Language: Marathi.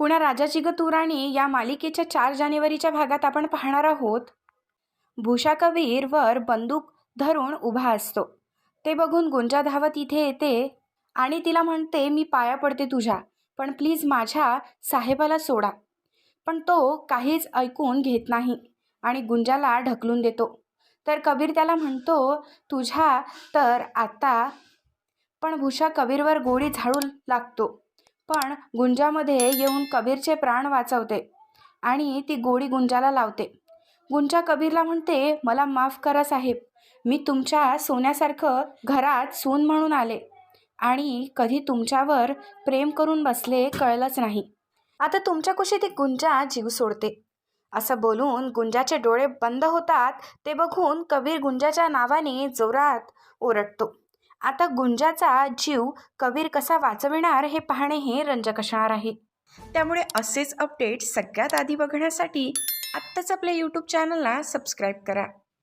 कुणा राजाची ग तुराणी या मालिकेच्या चार जानेवारीच्या भागात आपण पाहणार आहोत. भूषा कबीर वर बंदूक धरून उभा असतो. ते बघून गुंजा धावत इथे येते आणि तिला म्हणते मी पाया पडते तुझ्या पण प्लीज माझ्या साहेबाला सोडा पण तो काहीच ऐकून घेत नाही आणि गुंजाला ढकलून देतो. तर कबीर त्याला म्हणतो तुझ्या तर आता पण भूषा कबीरवर गोळी झाडू लागतो. पण गुंजामध्ये येऊन कबीरचे प्राण वाचवते आणि ती गोळी गुंजाला लावते. गुंजा कबीरला म्हणते मला माफ करा साहेब मी तुमच्या सोन्यासारखं घरात सून म्हणून आले आणि कधी तुमच्यावर प्रेम करून बसले कळलंच नाही. आता तुमच्या कुशी ती गुंजा जीव सोडते. असं बोलून गुंजाचे डोळे बंद होतात ते बघून कबीर गुंजाच्या नावाने जोरात ओरडतो. आता गुंजाचा जीव कबीर कसा वाचविणार हे पाहणे हे रंजक असणार आहे. त्यामुळे असेच अपडेट सगळ्यात आधी बघण्यासाठी आत्ताच आपल्या यूट्यूब चॅनलला सबस्क्राईब करा.